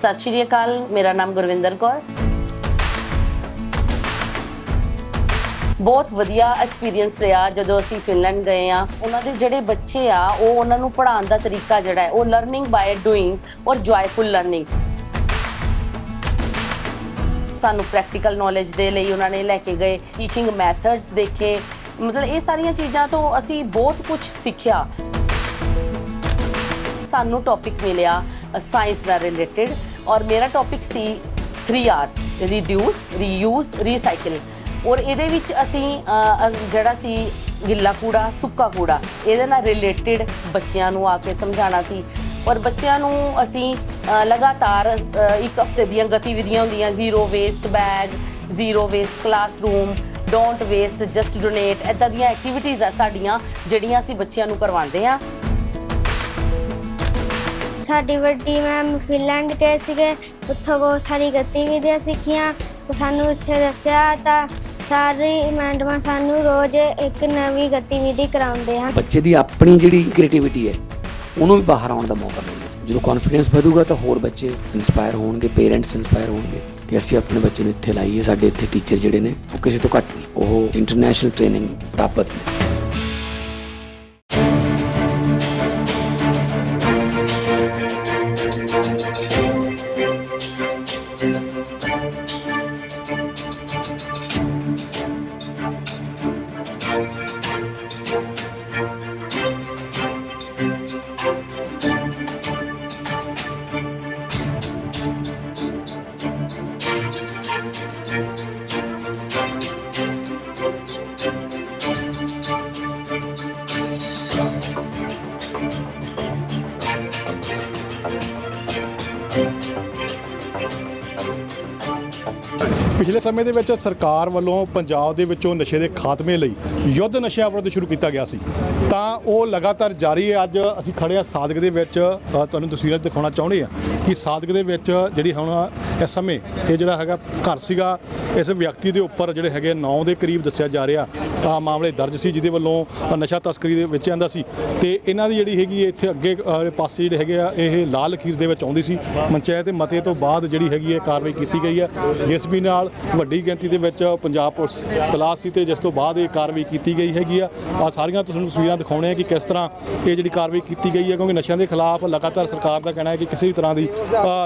ਸਤਿ ਸ਼੍ਰੀ ਅਕਾਲ, ਮੇਰਾ ਨਾਮ ਗੁਰਵਿੰਦਰ ਕੌਰ। ਬਹੁਤ ਵਧੀਆ ਐਕਸਪੀਰੀਅੰਸ ਰਿਹਾ ਜਦੋਂ ਅਸੀਂ ਫਿਨਲੈਂਡ ਗਏ ਆ ਉਹਨਾਂ ਦੇ ਜਿਹੜੇ ਬੱਚੇ ਆ, ਉਹ ਉਹਨਾਂ ਨੂੰ ਪੜ੍ਹਾਉਣ ਦਾ ਤਰੀਕਾ ਜਿਹੜਾ ਹੈ, ਉਹ ਲਰਨਿੰਗ ਬਾਈ ਡੂਇੰਗ ਔਰ ਜੋਇਫੁਲ ਲਰਨਿੰਗ ਸਾਨੂੰ ਪ੍ਰੈਕਟੀਕਲ ਨੌਲੇਜ ਦੇ ਲਈ ਉਹਨਾਂ ਨੇ ਲੈ ਕੇ ਗਏ ਟੀਚਿੰਗ ਮੈਥਡਸ ਦੇਖੇ। ਮਤਲਬ ਇਹ ਸਾਰੀਆਂ ਚੀਜ਼ਾਂ ਤੋਂ ਅਸੀਂ ਬਹੁਤ ਕੁਝ ਸਿੱਖਿਆ। ਸਾਨੂੰ ਟੌਪਿਕ ਮਿਲਿਆ ਸਾਇੰਸ ਨਾਲ ਰਿਲੇਟਡ ਔਰ ਮੇਰਾ ਟੌਪਿਕ ਸੀ 3 ਆਰਸ ਰਿਡਿਊਸ ਰੀਯੂਜ਼ ਰੀਸਾਈਕਲ ਔਰ ਇਹਦੇ ਵਿੱਚ ਅਸੀਂ ਜਿਹੜਾ ਸੀ ਗਿੱਲਾ ਕੂੜਾ, ਸੁੱਕਾ ਕੂੜਾ, ਇਹਦੇ ਨਾਲ ਰਿਲੇਟਡ ਬੱਚਿਆਂ ਨੂੰ ਆ ਕੇ ਸਮਝਾਉਣਾ ਸੀ। ਔਰ ਬੱਚਿਆਂ ਨੂੰ ਅਸੀਂ ਲਗਾਤਾਰ ਇੱਕ ਹਫ਼ਤੇ ਦੀਆਂ ਗਤੀਵਿਧੀਆਂ ਹੁੰਦੀਆਂ zero waste bag zero waste classroom don't waste just donate ਇਦਾਂ ਦੀਆਂ ਐਕਟੀਵਿਟੀਜ਼ ਆ ਸਾਡੀਆਂ, ਜਿਹੜੀਆਂ ਅਸੀਂ ਬੱਚਿਆਂ ਨੂੰ ਕਰਵਾਉਂਦੇ ਆ ਸਾਡੀ ਵੱਡੀ ਮੈਮ ਫਿਨਲੈਂਡ ਗਏ ਸੀਗੇ, ਉੱਥੋਂ ਬਹੁਤ ਸਾਰੀ ਗਤੀਵਿਧੀਆਂ ਸਿੱਖੀਆਂ, ਤੇ ਸਾਨੂੰ ਇੱਥੇ ਦੱਸਿਆ ਤਾਂ ਸਾਰੇ ਮੈਡਮਾਂ ਸਾਨੂੰ ਰੋਜ਼ ਇੱਕ ਨਵੀਂ ਗਤੀਵਿਧੀ ਕਰਾਉਂਦੇ ਹਨ। ਬੱਚੇ ਦੀ ਆਪਣੀ ਜਿਹੜੀ ਕ੍ਰੀਏਟੀਵਿਟੀ ਹੈ, ਉਹਨੂੰ ਵੀ ਬਾਹਰ ਆਉਣ ਦਾ ਮੌਕਾ ਮਿਲਦਾ ਜਦੋਂ ਕੌਨਫੀਡੈਂਸ ਵਧੂਗਾ ਤਾਂ ਹੋਰ ਬੱਚੇ ਇਨਸਪਾਇਰ ਹੋਣਗੇ ਪੇਰੈਂਟਸ ਇਨਸਪਾਇਰ ਹੋਣਗੇ ਕਿ ਅਸੀਂ ਆਪਣੇ ਬੱਚੇ ਨੂੰ ਇੱਥੇ ਲਾਈਏ, ਸਾਡੇ ਇੱਥੇ ਟੀਚਰ ਜਿਹੜੇ ਨੇ, ਉਹ ਕਿਸੇ ਤੋਂ ਘੱਟ ਨਹੀਂ, ਉਹ ਇੰਟਰਨੈਸ਼ਨਲ ਟ੍ਰੇਨਿੰਗ ਪ੍ਰਾਪਤ ਨੇ। ਪਿਛਲੇ ਸਮੇਂ ਦੇ ਵਿੱਚ ਸਰਕਾਰ ਵੱਲੋਂ ਪੰਜਾਬ ਦੇ ਵਿੱਚੋਂ ਨਸ਼ੇ ਦੇ ਖਾਤਮੇ ਲਈ ਯੁੱਧ ਨਸ਼ਿਆਂ ਵਿਰੁੱਧ ਸ਼ੁਰੂ ਕੀਤਾ ਗਿਆ ਸੀ। ਤਾਂ ਉਹ ਲਗਾਤਾਰ ਜਾਰੀ ਹੈ। ਅੱਜ ਅਸੀਂ ਖੜੇ ਆ ਸਾਦਕ ਦੇ ਵਿੱਚ ਤੁਹਾਨੂੰ ਤਸਵੀਰਾਂ ਦਿਖਾਉਣਾ ਚਾਹੁੰਦੇ ਆ ਕਿ ਸਾਦਕ ਦੇ ਵਿੱਚ ਜਿਹੜੀ ਹੁਣ ਇਸ ਸਮੇਂ ਇਹ ਜਿਹੜਾ ਹੈਗਾ ਘਰ ਸੀਗਾ, ਇਸ ਵਿਅਕਤੀ ਦੇ ਉੱਪਰ ਜਿਹੜੇ ਹੈਗੇ 9 ਦੇ ਕਰੀਬ ਦੱਸਿਆ ਜਾ ਰਿਹਾ ਆ ਮਾਮਲੇ ਦਰਜ ਸੀ ਜਿਹਦੇ ਵੱਲੋਂ ਨਸ਼ਾ ਤਸਕਰੀ ਦੇ ਵਿੱਚ ਆਂਦਾ ਸੀ। ਤੇ ਇਹਨਾਂ ਦੀ ਜਿਹੜੀ ਹੈਗੀ ਹੈ ਇੱਥੇ ਅੱਗੇ ਪਾਸੇ ਜਿਹੜੇ ਹੈਗੇ ਆ, ਇਹ ਲਾਲ ਲਖੀਰ ਦੇ ਵਿੱਚ ਆਉਂਦੀ ਸੀ। ਪੰਚਾਇਤ ਦੇ ਮਤੇ ਤੋਂ ਬਾਅਦ ਜਿਹੜੀ ਹੈਗੀ ਹੈ ਕਾਰਵਾਈ ਕੀਤੀ ਗਈ ਹੈ। ਜਿਸ ਜੀਐਸਬੀ ਨਾਲ ਵੱਡੀ ਗਿਣਤੀ ਦੇ ਵਿੱਚ ਪੰਜਾਬ ਪੁਲਿਸ ਤਲਾਸ਼ ਸੀ ਤੇ ਜਿਸ ਤੋਂ ਬਾਅਦ ਇਹ ਕਾਰਵਾਈ ਕੀਤੀ ਗਈ ਹੈਗੀ ਆ। ਆ ਸਾਰੀਆਂ ਤੁਹਾਨੂੰ ਤਸਵੀਰਾਂ ਦਿਖਾਉਣੇ ਆ ਕਿ ਕਿਸ ਤਰ੍ਹਾਂ ਇਹ ਜਿਹੜੀ ਕਾਰਵਾਈ ਕੀਤੀ ਗਈ ਹੈ ਕਿਉਂਕਿ ਨਸ਼ਿਆਂ ਦੇ ਖਿਲਾਫ ਲਗਾਤਾਰ ਸਰਕਾਰ ਦਾ ਕਹਿਣਾ ਹੈ ਕਿ ਕਿਸੇ ਵੀ ਤਰ੍ਹਾਂ ਦੀ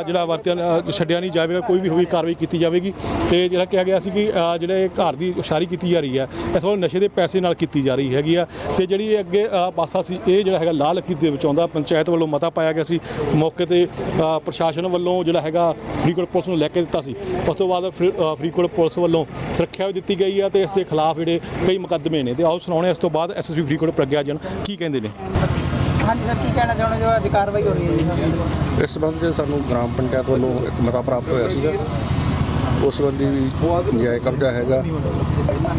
ਜਿਹੜਾ ਵਰਤਿਆ ਛੱਡਿਆ ਨਹੀਂ ਜਾਵੇਗਾ ਕੋਈ ਵੀ ਹੋਈ ਕਾਰਵਾਈ ਕੀਤੀ ਜਾਵੇਗੀ। ਤੇ ਜਿਹੜਾ ਕਿਹਾ ਗਿਆ ਸੀ ਕਿ ਅ, ਜਿਹੜੇ ਘਰ ਦੀ ਉਸਾਰੀ ਕੀਤੀ ਜਾ ਰਹੀ ਹੈ ਇਸ ਵੱਲ ਨਸ਼ੇ ਦੇ ਪੈਸੇ ਨਾਲ ਕੀਤੀ ਜਾ ਰਹੀ ਹੈਗੀ ਆ। ਤੇ ਜਿਹੜੀ ਇਹ ਅੱਗੇ ਪਾਸਾ ਸੀ ਇਹ ਜਿਹੜਾ ਹੈਗਾ ਲਾਲ ਲਖੀਰ ਦੇ ਵਿੱਚ ਆਉਂਦਾ। ਪੰਚਾਇਤ ਵੱਲੋਂ ਮਤਾ ਪਾਇਆ ਗਿਆ ਸੀ। ਮੌਕੇ ਤੇ ਪ੍ਰਸ਼ਾਸਨ ਵੱਲੋਂ ਜਿਹੜਾ ਹੈਗਾ ਫਰੀਦਕੋਟ ਪੁਲਿਸ ਨੂੰ ਲੈ ਕੇ ਦਿੱਤਾ ਸੀ। ਉਸ ਤੋਂ ਬਾਅਦ ਫਰੀ- ਅ, ਫਰੀਦਕੋਟ ਪੁਲਿਸ ਵੱਲੋਂ ਸੁਰੱਖਿਆ ਵੀ ਦਿੱਤੀ ਗਈ ਆ ਤੇ ਇਸ ਦੇ ਖਿਲਾਫ ਜਿਹੜੇ ਕਈ ਮੁਕੱਦਮੇ ਨੇ। ਤੇ ਆਓ ਸੁਣਾਉਣੇ ਇਸ ਤੋਂ ਬਾਅਦ ਐਸਐਸਪੀ ਫਰੀਦਕੋਟ ਪ੍ਰਗਿਆ ਜਨ ਕੀ ਕਹਿੰਦੇ ਨੇ? ਹਾਂਜੀ ਸਰ ਕੀ ਕਹਿਣਾ ਚਾਹੁੰਦੇ ਜੋ ਅੱਜ ਕਾਰਵਾਈ ਹੋ ਰਹੀ ਹੈ ਜੀ ਇਸ ਸੰਬੰਧ 'ਚ ਸਾਨੂੰ ਗ੍ਰਾਮ ਪੰਚਾਇਤ ਵੱਲੋਂ ਇੱਕ ਮਤਾ ਪ੍ਰਾਪਤ ਹੋਇਆ ਸੀਗਾ। ਉਸ ਸੰਬੰਧੀ ਵੀ ਜਾਇ ਕਬਜ਼ਾ ਹੈਗਾ।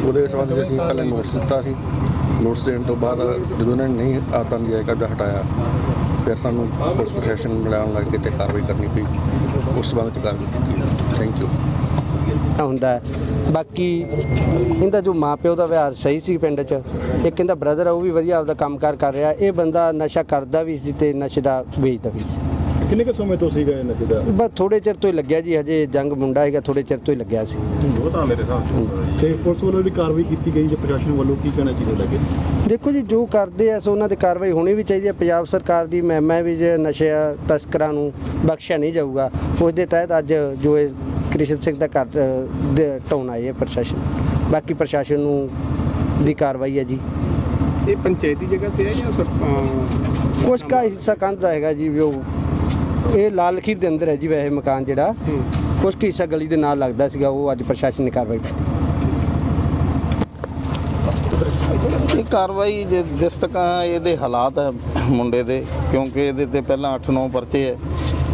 ਉਹਦੇ ਸੰਬੰਧ 'ਚ ਅਸੀਂ ਪਹਿਲਾਂ ਨੋਟਿਸ ਦਿੱਤਾ ਸੀ। ਨੋਟਿਸ ਦੇਣ ਤੋਂ ਬਾਅਦ ਜਦੋਂ ਉਹਨਾਂ ਨੇ ਨਹੀਂ ਆਤਾਂ ਦੀ ਜਾਇ ਕਬਜ਼ਾ ਹਟਾਇਆ ਫਿਰ ਸਾਨੂੰ ਪੁਲਿਸ ਪ੍ਰਸ਼ਾਸਨ ਮਿਲਾਉਣ ਲੱਗ ਕੇ ਤੇ ਕਾਰਵਾਈ ਕਰਨੀ ਪਈ। ਉਸ ਸੰਬੰਧ 'ਚ ਕਾਰਵਾਈ ਕੀਤੀ ਥੈਂਕ ਯੂ ਹੁੰਦਾ। ਬਾਕੀ ਇਹਦਾ ਜੋ ਮਾਪਿਓ ਦਾ ਵਿਹਾਰ ਸਹੀ ਸੀ ਪਿੰਡ 'ਚ ਇੱਕ ਇਹਦਾ ਬ੍ਰਦਰ ਆ ਉਹ ਵੀ ਵਧੀਆ ਆਪਦਾ ਕੰਮਕਾਰ ਕਰ ਰਿਹਾ। ਇਹ ਬੰਦਾ ਨਸ਼ਾ ਕਰਦਾ ਵੀ ਸੀ ਤੇ ਨਸ਼ੇ ਦਾ ਵੇਚਦਾ ਵੀ ਸੀ। ਕਿੰਨੇ ਕੁ ਸਮੇਂ ਤੋਂ ਸੀਗਾ ਇਹ ਨਸ਼ੇ ਦਾ? ਬਸ ਥੋੜੇ ਚਿਰ ਤੋਂ ਹੀ ਲੱਗਿਆ ਜੀ ਹਜੇ ਜੰਗ ਮੁੰਡਾ ਹੈਗਾ ਥੋੜੇ ਚਿਰ ਤੋਂ ਹੀ ਲੱਗਿਆ ਸੀ। ਉਹ ਤਾਂ ਮੇਰੇ ਹਿਸਾਬ ਤੇ ਪੁਲਿਸ ਵੱਲੋਂ ਵੀ ਕਾਰਵਾਈ ਕੀਤੀ ਗਈ ਜੇ ਪ੍ਰਸ਼ਾਸਨ ਵੱਲੋਂ ਕੀ ਕਹਿਣਾ ਚਾਹੀਦਾ ਲੱਗੇ? ਦੇਖੋ ਜੀ ਜੋ ਕਰਦੇ ਆ ਸੋ ਉਹਨਾਂ ਤੇ ਕਾਰਵਾਈ ਹੋਣੀ ਵੀ ਚਾਹੀਦੀ ਹੈ। ਪੰਜਾਬ ਸਰਕਾਰ ਦੀ ਮਹਿਮਾ ਵੀ ਜੇ ਨਸ਼ੇ ਤਸਕਰਾਂ ਨੂੰ ਬਖਸ਼ਿਆ ਨਹੀਂ ਜਾਊਗਾ ਉਸ ਦੇ ਤਹਿਤ ਅੱਜ ਜੋ ਇਹ ਕ੍ਰਿਸ਼ਨ ਸਿੰਘ ਦਾ ਘਰ ਢਾਉਣ ਆਏ ਹੈ ਪ੍ਰਸ਼ਾਸਨ। ਬਾਕੀ ਪ੍ਰਸ਼ਾਸਨ ਨੂੰ ਦੀ ਕਾਰਵਾਈ ਹੈ ਜੀ। ਇਹ ਪੰਚਾਇਤੀ ਜਗ੍ਹਾ ਤੇ ਹੈ ਜਾਂ ਕੁਛ ਕਾ ਹਿੱਸਾ ਕੰਧ ਦਾ ਹੈਗਾ ਜੀ ਉਹ ਇਹ ਲਾਲ ਖੀਰ ਦੇ ਅੰਦਰ ਹੈ ਜੀ ਵੈਸੇ ਮਕਾਨ ਜਿਹੜਾ। ਕੁਛ ਕੁ ਹਿੱਸਾ ਗਲੀ ਦੇ ਨਾਲ ਲੱਗਦਾ ਸੀਗਾ ਉਹ ਅੱਜ ਪ੍ਰਸ਼ਾਸਨ ਨੇ ਕਾਰਵਾਈ ਕੀਤੀ। ਇਹ ਕਾਰਵਾਈ ਜਿ- ਜਿਸ ਤੱਕ ਇਹਦੇ ਹਾਲਾਤ ਹੈ ਮੁੰਡੇ ਦੇ ਕਿਉਂਕਿ ਇਹਦੇ ਤੇ ਪਹਿਲਾਂ 8-9 ਪਰਚੇ ਹੈ।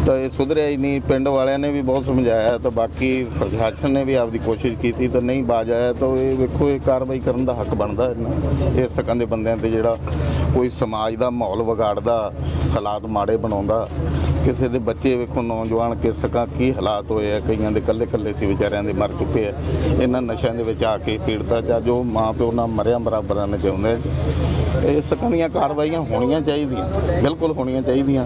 ਤਾਂ ਇਹ ਸੁਧਰਿਆ ਹੀ ਨਹੀਂ, ਪਿੰਡ ਵਾਲਿਆਂ ਨੇ ਵੀ ਬਹੁਤ ਸਮਝਾਇਆ, ਤਾਂ ਬਾਕੀ ਪ੍ਰਸ਼ਾਸਨ ਨੇ ਵੀ ਆਪਦੀ ਕੋਸ਼ਿਸ਼ ਕੀਤੀ, ਤਾਂ ਨਹੀਂ ਬਾਜ ਆਇਆ, ਤਾਂ ਇਹ ਵੇਖੋ, ਇਹ ਕਾਰਵਾਈ ਕਰਨ ਦਾ ਹੱਕ ਬਣਦਾ ਇਹਨਾਂ ਇਸ ਤਰ੍ਹਾਂ ਦੇ ਬੰਦਿਆਂ ਤੇ ਜਿਹੜਾ ਕੋਈ ਸਮਾਜ ਦਾ ਮਾਹੌਲ ਵਿਗਾੜਦਾ ਹਾਲਾਤ ਮਾੜੇ ਬਣਾਉਂਦਾ ਕਿਸੇ ਦੇ ਬੱਚੇ ਵੇਖੋ ਨੌਜਵਾਨ ਕਿਸ ਤਰ੍ਹਾਂ ਕੀ ਹਾਲਾਤ ਹੋਏ ਆ ਕਈਆਂ ਦੇ ਕੱਲੇ ਕੱਲੇ ਸੀ ਵਿਚਾਰਿਆਂ ਦੇ ਮਰ ਚੁੱਕੇ ਆ ਇਹਨਾਂ ਨਸ਼ਿਆਂ ਦੇ ਵਿੱਚ ਆ ਕੇ ਪੀੜਤਾ ਜਾਂ ਜੋ ਮਾਂ ਪਿਓ ਨਾਲ ਮਰਿਆ ਬਰਾਬਰਾਂ ਨੇ ਜਿਉਂਦੇ ਇਸ ਤਰ੍ਹਾਂ ਦੀਆਂ ਕਾਰਵਾਈਆਂ ਹੋਣੀਆਂ ਚਾਹੀਦੀਆਂ ਬਿਲਕੁਲ ਹੋਣੀਆਂ ਚਾਹੀਦੀਆਂ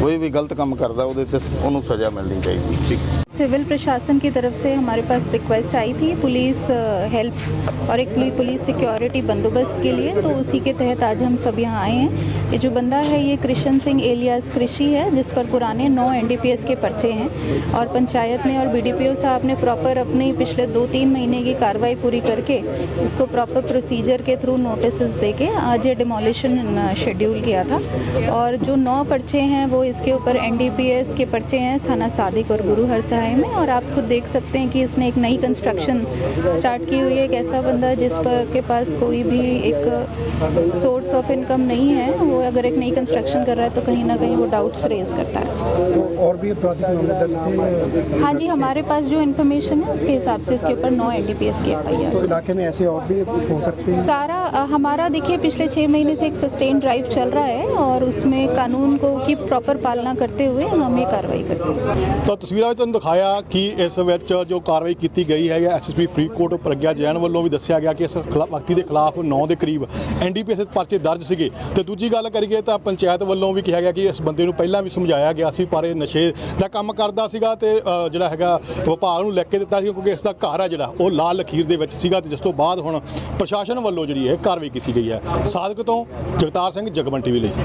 ਕੋਈ ਵੀ ਗਲਤ ਕੰਮ ਕਰਦਾ ਉਹਦੇ ਤੇ ਉਹਨੂੰ ਸਜ਼ਾ ਮਿਲਣੀ ਚਾਹੀਦੀ ਠੀਕ सिविल प्रशासन की तरफ से हमारे पास रिक्वेस्ट आई थी पुलिस हेल्प और एक पुलि- पुलिस सिक्योरिटी बंदोबस्त के लिए तो उसी के तहत आज हम सब यहाँ आए हैं ये जो बंदा है ये कृष्ण सिंह एलियास कृषि है, जिस पर पुराने नौ एनडीपीएस के पर्चे हैं और पंचायत ने और बीडीपीओ साहब ने प्रॉपर अपनी पिछले दो तीन महीने की कार्रवाई पूरी करके इसको प्रॉपर प्रोसीजर के थ्रू नोटिस दे के आज ये डिमोलिशन शेड्यूल किया था। और जो नौ पर्चे हैं, वो इसके ऊपर एनडीपीएस के पर्चे हैं थाना सादिक और गुरु हर सहाय में। और आप खुद देख सकते हैं कि इसने एक नई कंस्ट्रक्शन स्टार्ट की हुई है। एक ऐसा बंदा जिस पर के पास कोई भी एक सोर्स ऑफ़ इनकम नहीं है, वो अगर एक नई कंस्ट्रक्शन कर रहा है तो कहीं ना कहीं वो डाउट्स रेज करता है और भी आपराधिक मामले दर्ज थे हाँ जी हमारे पास जो इन्फॉर्मेशन है उसके हिसाब से इसके ऊपर नौ एन की एफ आई तो इलाके में ऐसे और भी हो सकते हैं सारा अ, हमारा देखिए पिछले छः महीने से एक सस्टेन ड्राइव चल रहा है और उसमें कानून को की प्रॉपर पालना करते हुए हम ये कार्रवाई करते हैं ਤਾਂ ਤਸਵੀਰਾਂ ਵਿੱਚ ਤੁਹਾਨੂੰ ਦਿਖਾਇਆ ਕਿ ਇਸ ਵਿੱਚ ਜੋ ਕਾਰਵਾਈ ਕੀਤੀ ਗਈ ਹੈ ਐਸਐਸਪੀ ਫਰੀਦਕੋਟ ਪ੍ਰਗਿਆ ਜੈਨ ਵੱਲੋਂ ਵੀ ਦੱਸਿਆ ਗਿਆ ਕਿ ਇਸ ਖਿਲਾ- ਵਿਅਕਤੀ ਦੇ ਖਿਲਾਫ 9 ਦੇ ਕਰੀਬ ਐਨਡੀਪੀਐਸ ਦੇ ਪਰਚੇ ਦਰਜ ਸੀਗੇ ਤੇ ਦੂਜੀ ਗੱਲ ਕਰੀਏ ਤਾਂ ਪੰਚਾਇਤ ਵੱਲੋਂ ਵੀ ਕਿਹਾ ਗਿਆ ਕਿ ਇਸ ਬੰਦੇ ਨੂੰ ਪਹਿਲਾਂ ਵੀ ਸਮਝਾਇਆ ਗਿਆ ਸੀ, ਪਰ ਇਹ ਨਸ਼ੇ ਦਾ ਕੰਮ ਕਰਦਾ ਸੀਗਾ ਤੇ ਜਿਹੜਾ ਹੈਗਾ ਵਿਭਾਗ ਨੂੰ ਲੈ ਕੇ ਦਿੱਤਾ ਸੀ, ਕਿਉਂਕਿ ਇਸ ਦਾ ਘਰ ਹੈ ਜਿਹੜਾ, ਉਹ ਲਾਲ ਲਖੀਰ ਦੇ ਵਿੱਚ ਸੀਗਾ ਤੇ ਜਿਸ ਤੋਂ ਬਾਅਦ ਹੁਣ ਪ੍ਰਸ਼ਾਸਨ ਵੱਲੋਂ ਜਿਹੜੀ ਇਹ ਕਾਰਵਾਈ ਕੀਤੀ ਗਈ ਹੈ। ਸਾਦਕ ਤੋਂ ਜਗਤਾਰ ਸਿੰਘ, ਜਗਮਨ ਟੀਵੀ ਲਈ।